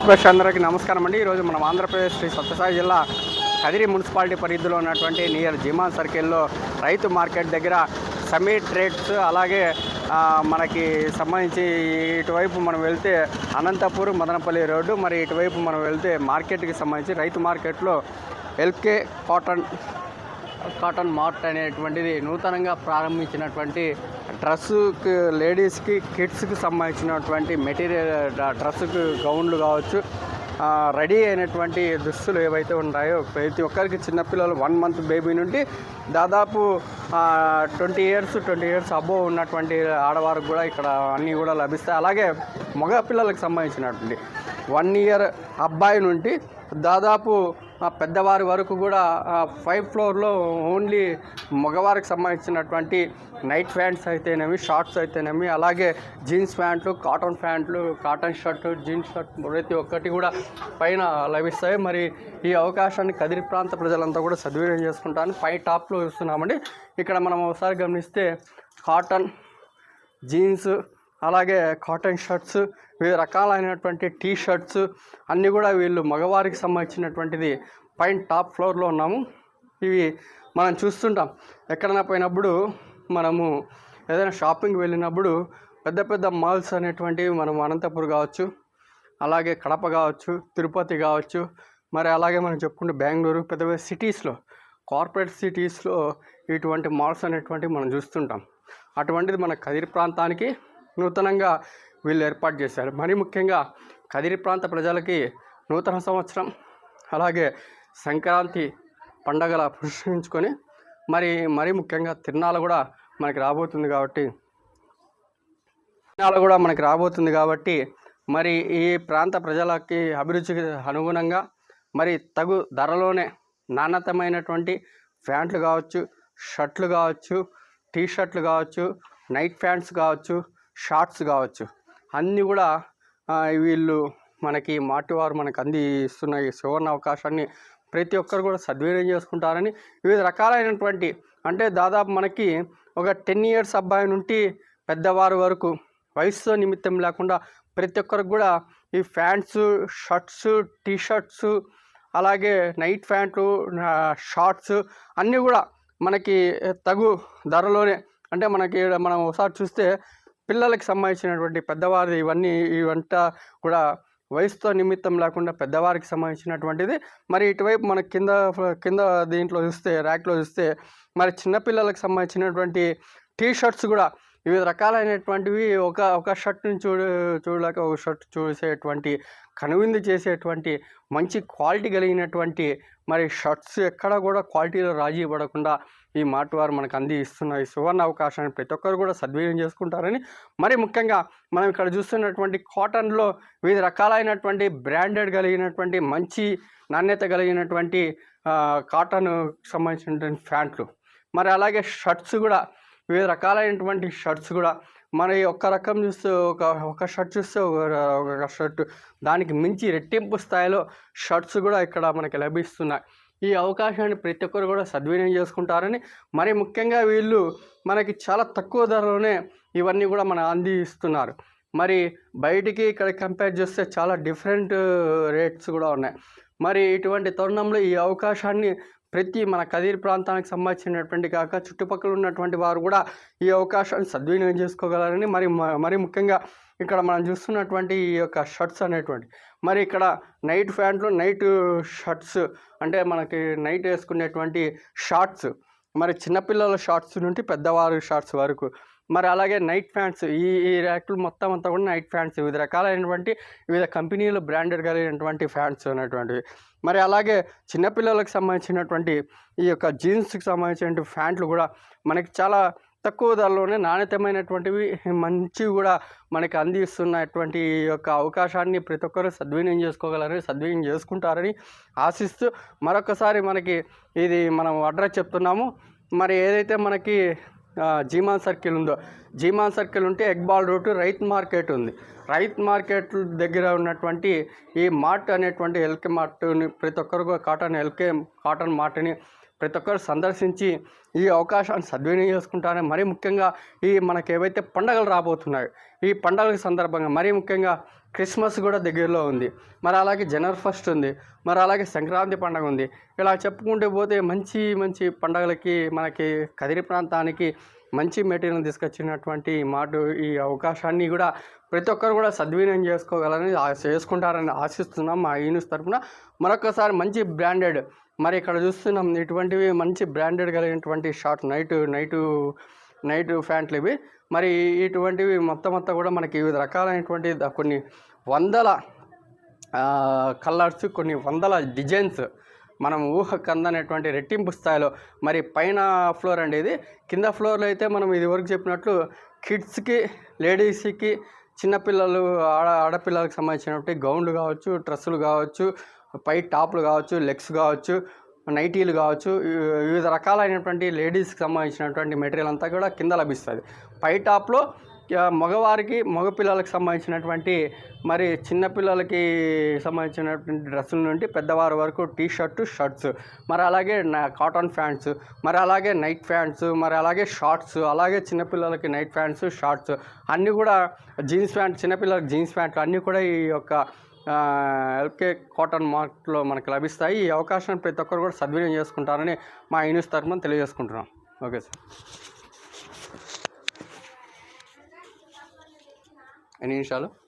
ప్రేక్షకులందరికీ నమస్కారం అండి. ఈరోజు మనం ఆంధ్రప్రదేశ్ శ్రీ సత్యసాయి జిల్లా కదిరి మున్సిపాలిటీ పరిధిలో ఉన్నటువంటి నియర్ జిమాన్ సర్కిల్లో రైతు మార్కెట్ దగ్గర సమీ ట్రేడ్స్ అలాగే మనకి సంబంధించి ఇటువైపు మనం వెళ్తే అనంతపూర్ మదనపల్లి రోడ్డు మరి ఇటువైపు మనం వెళ్తే మార్కెట్కి సంబంధించి రైతు మార్కెట్లో ఎల్కే కాటన్ కాటన్ మార్ట్ అనేటువంటిది నూతనంగా ప్రారంభించినటువంటి డ్రెస్సుకి లేడీస్కి కిడ్స్కి సంబంధించినటువంటి మెటీరియల్ డ్రెస్సుకు గౌన్లు కావచ్చు రెడీ అయినటువంటి దుస్తులు ఏవైతే ఉన్నాయో ప్రతి ఒక్కరికి చిన్నపిల్లలు వన్ మంత్ బేబీ నుండి దాదాపు twenty years twenty years above ఉన్నటువంటి ఆడవారికి కూడా ఇక్కడ అన్నీ కూడా లభిస్తాయి. అలాగే మగ పిల్లలకు సంబంధించినటువంటి వన్ ఇయర్ అబ్బాయి నుండి దాదాపు పెద్దవారి వరకు కూడా ఫైవ్ ఫ్లోర్లో ఓన్లీ మగవారికి సంబంధించినటువంటి నైట్ ప్యాంట్స్ అయితేనేమి షార్ట్స్ అయితేనేమి అలాగే జీన్స్ ప్యాంట్లు కాటన్ ప్యాంట్లు కాటన్ షర్ట్లు జీన్స్ షర్ట్ ప్రతి ఒక్కటి కూడా పైన లభిస్తాయి. మరి ఈ అవకాశాన్ని కదిరి ప్రాంత ప్రజలంతా కూడా సద్వినియోగం చేసుకుంటాను పై టాప్లో చూస్తున్నామండి. ఇక్కడ మనం ఒకసారి గమనిస్తే కాటన్ జీన్స్ అలాగే కాటన్ షర్ట్స్ వివిధ రకాలైనటువంటి టీ షర్ట్స్ అన్నీ కూడా వీళ్ళు మగవారికి సంబంధించినటువంటిది. పైన టాప్ ఫ్లోర్లో ఉన్నాము. ఇవి మనం చూస్తుంటాం. ఎక్కడైనా పోయినప్పుడు మనము ఏదైనా షాపింగ్ వెళ్ళినప్పుడు పెద్ద పెద్ద మాల్స్ అనేటువంటివి మనం అనంతపురం కావచ్చు అలాగే కడప కావచ్చు తిరుపతి కావచ్చు మరి అలాగే మనం చెప్పుకుంటే బెంగళూరు పెద్ద పెద్ద సిటీస్లో కార్పొరేట్ సిటీస్లో ఇటువంటి మాల్స్ అనేటువంటివి మనం చూస్తుంటాం. అటువంటిది మన కదిరి ప్రాంతానికి నూతనంగా వీళ్ళు ఏర్పాటు చేశారు. మరి ముఖ్యంగా కదిరి ప్రాంత ప్రజలకి నూతన సంవత్సరం అలాగే సంక్రాంతి పండగల పురస్కరించుకొని మరి మరీ ముఖ్యంగా తిరునాళ్ళ కూడా మనకి రాబోతుంది కాబట్టి తిరునాళ్ళ కూడా మనకి రాబోతుంది కాబట్టి మరి ఈ ప్రాంత ప్రజలకి అభిరుచికి అనుగుణంగా మరి తగు ధరలోనే నాణ్యతమైనటువంటి ప్యాంట్లు కావచ్చు షర్ట్లు కావచ్చు టీ షర్ట్లు కావచ్చు నైట్ ప్యాంట్స్ కావచ్చు షార్ట్స్ కావచ్చు. అన్నీ కూడా వీళ్ళు మనకి మాటివారు మనకు అందిస్తున్న ఈ సువర్ణ అవకాశాన్ని ప్రతి ఒక్కరు కూడా సద్వినియోగం చేసుకుంటారని వివిధ రకాలైనటువంటి అంటే దాదాపు మనకి ఒక టెన్ ఇయర్స్ అబ్బాయి నుండి పెద్దవారు వరకు వయసుతో నిమిత్తం లేకుండా ప్రతి ఒక్కరికి కూడా ఈ ప్యాంట్స్ షర్ట్స్ టీ షర్ట్స్ అలాగే నైట్ ప్యాంట్లు షార్ట్స్ అన్నీ కూడా మనకి తగు ధరలోనే అంటే మనకి మనం ఒకసారి చూస్తే పిల్లలకు సంబంధించినటువంటి పెద్దవారి ఇవన్నీ ఇవంతా కూడా వయసుతో నిమిత్తం లేకుండా పెద్దవారికి సంబంధించినటువంటిది. మరి ఇటువైపు మన కింద కింద దీంట్లో చూస్తే ర్యాక్లో చూస్తే మరి చిన్నపిల్లలకు సంబంధించినటువంటి టీ షర్ట్స్ కూడా వివిధ రకాలైనటువంటివి ఒక ఒక షర్ట్ నుంచి చూడ చూడలేక ఒక షర్ట్ చూసేటువంటి కనువిందు చేసేటువంటి మంచి క్వాలిటీ కలిగినటువంటి మరి షర్ట్స్ ఎక్కడ కూడా క్వాలిటీలో రాజీ పడకుండా ఈ మాట వారు మనకు అందిస్తున్న ఈ సువర్ణ అవకాశాన్ని ప్రతి ఒక్కరు కూడా సద్వినియోగం చేసుకుంటారని మరి ముఖ్యంగా మనం ఇక్కడ చూస్తున్నటువంటి కాటన్లో వివిధ రకాలైనటువంటి బ్రాండెడ్ కలిగినటువంటి మంచి నాణ్యత కలిగినటువంటి కాటన్ సంబంధించినటువంటి ప్యాంట్లు. మరి అలాగే షర్ట్స్ కూడా వివిధ రకాలైనటువంటి షర్ట్స్ కూడా. మరి ఒక్క రకం చూస్తే ఒక ఒక షర్ట్ చూస్తే ఒక ఒక షర్ట్. దానికి మించి రెట్టింపు స్థాయిలో షర్ట్స్ కూడా ఇక్కడ మనకి లభిస్తున్నాయి. ఈ అవకాశాన్ని ప్రతి ఒక్కరు కూడా సద్వినియోగం చేసుకుంటారని మరి ముఖ్యంగా వీళ్ళు మనకి చాలా తక్కువ ధరలోనే ఇవన్నీ కూడా మన అందిస్తున్నారు. మరి బయటికి ఇక్కడ కంపేర్ చేస్తే చాలా డిఫరెంట్ రేట్స్ కూడా ఉన్నాయి. మరి ఇటువంటి తరుణంలో ఈ అవకాశాన్ని ప్రతి మన కదిరి ప్రాంతానికి సంబంధించినటువంటి కాక చుట్టుపక్కల ఉన్నటువంటి వారు కూడా ఈ అవకాశాన్ని సద్వినియోగం చేసుకోగలరని మరి మ- మరి ముఖ్యంగా ఇక్కడ మనం చూస్తున్నటువంటి ఈ యొక్క షర్ట్స్ అనేటువంటి మరి ఇక్కడ నైట్ ప్యాంట్లు నైట్ షర్ట్స్ అంటే మనకి నైట్ వేసుకునేటువంటి షార్ట్స్ మరి చిన్నపిల్లల షార్ట్స్ నుండి పెద్దవారు షార్ట్స్ వరకు మరి అలాగే నైట్ ఫ్యాన్స్ ఈ ఈ ర్యాక్లు మొత్తం అంతా కూడా నైట్ ఫ్యాన్స్. వివిధ రకాలైనటువంటి వివిధ కంపెనీలు బ్రాండెడ్ కలిగినటువంటి ఫ్యాన్స్ అనేటువంటివి. మరి అలాగే చిన్నపిల్లలకు సంబంధించినటువంటి ఈ యొక్క జీన్స్కి సంబంధించిన ఫ్యాంట్లు కూడా మనకి చాలా తక్కువ ధరలోనే నాణ్యతమైనటువంటివి మంచివి కూడా మనకి అందిస్తున్నటువంటి ఈ యొక్క అవకాశాన్ని ప్రతి ఒక్కరూ సద్వినియోగం చేసుకోగలరని సద్వినియోగం చేసుకుంటారని ఆశిస్తూ మరొకసారి మనకి ఇది మనం అడ్రస్ చెప్తున్నాము. మరి ఏదైతే మనకి జీమాన్ సర్కిల్ ఉందో. జీమాన్ సర్కిల్ ఉంటే ఎగ్బాల్ రూట్ రైత్ మార్కెట్ ఉంది. రైత్ మార్కెట్ దగ్గర ఉన్నటువంటి ఈ మార్ట్ అనేటువంటి ఎల్కే మార్ట్ని ప్రతి ఒక్కరు కూడా కాటన్ ఎల్కే కాటన్ మార్ట్ని ప్రతి ఒక్కరు సందర్శించి ఈ అవకాశాన్ని సద్వినియోగం చేసుకుంటారని మరీ ముఖ్యంగా ఈ మనకి ఏవైతే పండగలు రాబోతున్నాయో ఈ పండగల సందర్భంగా మరీ ముఖ్యంగా క్రిస్మస్ కూడా దగ్గరలో ఉంది. మరి అలాగే జనవరి ఫస్ట్ ఉంది. మరి అలాగే సంక్రాంతి పండుగ ఉంది. ఇలా చెప్పుకుంటూ పోతే మంచి మంచి పండగలకి మనకి కదిరి ప్రాంతానికి మంచి మెటీరియల్ తీసుకొచ్చినటువంటి మాట ఈ అవకాశాన్ని కూడా ప్రతి ఒక్కరు కూడా సద్వినియోగం చేసుకోగలని చేసుకుంటారని ఆశిస్తున్నాం మా యూనిస్ తరఫున. మరొకసారి మంచి బ్రాండెడ్ మరి ఇక్కడ చూస్తున్నాం ఇటువంటివి మంచి బ్రాండెడ్ కలిగినటువంటి షార్ట్ నైట్ నైటు నైట్ ప్యాంట్లు ఇవి. మరి ఇటువంటివి మొత్తం మొత్తం కూడా మనకి వివిధ రకాలైనటువంటి కొన్ని వందల కలర్స్ కొన్ని వందల డిజైన్స్ మనం ఊహకు అందనటువంటి రెట్టింపు స్థాయిలో మరి పైన ఫ్లోర్ అండి ఇది. కింద ఫ్లోర్లో అయితే మనం ఇది వరకు చెప్పినట్లు కిడ్స్కి లేడీస్కి చిన్నపిల్లలు ఆడ ఆడపిల్లలకు సంబంధించినటువంటి గౌన్లు కావచ్చు డ్రెస్సులు కావచ్చు పై టాప్లు కావచ్చు లెగ్స్ కావచ్చు నైటీలు కావచ్చు వివిధ రకాలైనటువంటి లేడీస్కి సంబంధించినటువంటి మెటీరియల్ అంతా కూడా కింద లభిస్తుంది. పై టాప్లో మగవారికి మగపిల్లలకు సంబంధించినటువంటి మరి చిన్నపిల్లలకి సంబంధించినటువంటి డ్రెస్సుల నుండి పెద్దవారి వరకు టీ షర్టు షర్ట్స్ మరి అలాగే నా కాటన్ ప్యాంట్స్ మరి అలాగే నైట్ ప్యాంట్స్ మరి అలాగే షార్ట్స్ అలాగే చిన్నపిల్లలకి నైట్ ప్యాంట్స్ షార్ట్స్ అన్నీ కూడా జీన్స్ ప్యాంట్ చిన్నపిల్లలకి జీన్స్ ప్యాంట్లు అన్నీ కూడా ఈ యొక్క ఎల్కే కాటన్ మార్ట్లో మనకు లభిస్తాయి. ఈ అవకాశాన్ని ప్రతి ఒక్కరు కూడా సద్వినియోగం చేసుకుంటారని మా యూనిస్ తరఫున తెలియజేసుకుంటున్నాం. Okay sir. ఎన్ని నిమిషాలు?